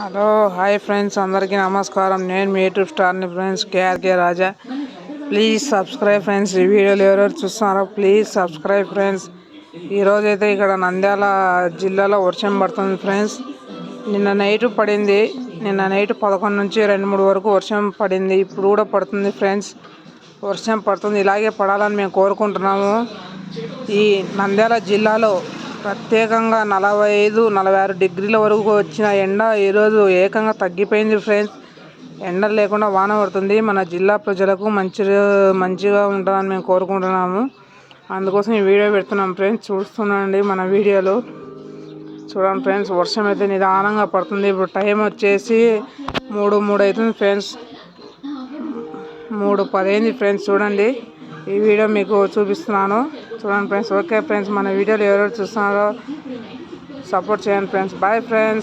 Hello hi friends అందరికీ నమస్కారం. నేను మీ YouTube స్టార్ని friends K R K Raja. Please subscribe friends ఈ వీడియోలు ఎవరెవరు చూస్తున్నారో ప్లీజ్ సబ్స్క్రైబ్ ఫ్రెండ్స్. ఈరోజు అయితే ఇక్కడ నంద్యాల జిల్లాలో వర్షం పడుతుంది ఫ్రెండ్స్. నిన్న నైట్ పడింది. నిన్న నైట్ పదకొండు నుంచి రెండు మూడు వరకు వర్షం పడింది. ఇప్పుడు కూడా పడుతుంది ఫ్రెండ్స్. వర్షం పడుతుంది. ఇలాగే పడాలని మేము కోరుకుంటున్నాము. ఈ నంద్యాల జిల్లాలో ప్రత్యేకంగా నలభై ఐదు నలభై ఆరు డిగ్రీల వరకు వచ్చిన ఎండ ఈరోజు ఏకంగా తగ్గిపోయింది ఫ్రెండ్స్. ఎండ లేకుండా వాన పడుతుంది. మన జిల్లా ప్రజలకు మంచి మంచిగా ఉంటుందని మేము కోరుకుంటున్నాము. అందుకోసం ఈ వీడియో పెడుతున్నాం ఫ్రెండ్స్. చూస్తున్నాండి మన వీడియోలో. చూడండి ఫ్రెండ్స్ వర్షం అయితే నిదానంగా పడుతుంది. ఇప్పుడు టైం వచ్చేసి మూడు మూడు అవుతుంది ఫ్రెండ్స్. మూడు పదైంది ఫ్రెండ్స్ చూడండి. ఈ వీడియో మీకు చూపిస్తున్నాను. చూడండి ఫ్రెండ్స్ ఓకే ఫ్రెండ్స్ మన వీడియోలు ఎవరెవరు చూస్తున్నారో సపోర్ట్ చేయండి ఫ్రెండ్స్ బాయ్ ఫ్రెండ్స్